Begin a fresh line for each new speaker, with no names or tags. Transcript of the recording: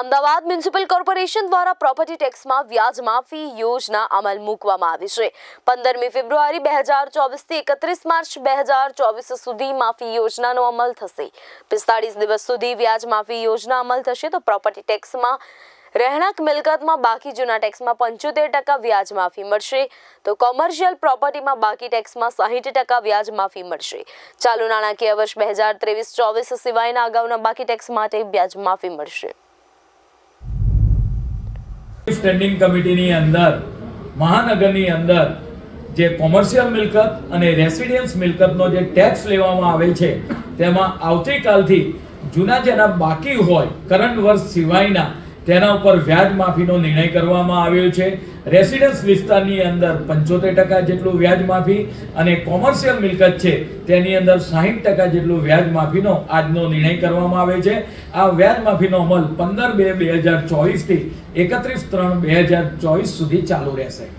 Ahmedabad municipal corporation દ્વારા property ટેક્સમાં વ્યાજ માફી યોજના અમલ મૂકવામાં આવી છે. પંદરમી ફેબ્રુઆરી બે હજાર ચોવીસથી એકત્રીસ માર્ચ બે હજાર ચોવીસ સુધી માફી યોજનાનો અમલ થશે. પિસ્તાળીસ દિવસ સુધી વ્યાજ માફી યોજના અમલ થશે તો પ્રોપર્ટી ટેક્સમાં રહેણાંક મિલકતમાં બાકી જૂના ટેક્સમાં પંચોતેર ટકા વ્યાજ માફી મળશે. તો કોમર્શિયલ પ્રોપર્ટીમાં બાકી ટેક્સમાં સાહીઠ ટકા વ્યાજ માફી મળશે. ચાલુ નાણાકીય વર્ષ બે હજાર ત્રેવીસ ચોવીસ સિવાયના અગાઉના બાકી ટેક્સ માટે વ્યાજ માફી મળશે.
સ્ટેન્ડિંગ કમિટીની અંદર, મહાનગરની અંદર જે કોમર્શિયલ મિલકત અને રેસિડેન્સ મિલકતનો જે ટેક્સ લેવામાં આવે છે, તેમાં આવતીકાલથી જૂના જેના બાકી હોય, કરંટ વર્ષ સિવાયના તેના ઉપર વ્યાજ માફીનો નિર્ણય કરવામાં આવ્યો છે. રેસિડન્સ વિસ્તારની અંદર પંચોતેર ટકા જેટલું વ્યાજ માફી અને કોમર્શિયલ મિલકત છે તેની અંદર સાહીઠ ટકા જેટલું વ્યાજ માફીનો આજનો નિર્ણય કરવામાં આવે છે. આ વ્યાજ માફીનો અમલ પંદર બે બે હજાર ચોવીસથી એકત્રીસ ત્રણ બે હજાર ચોવીસ સુધી ચાલુ રહેશે.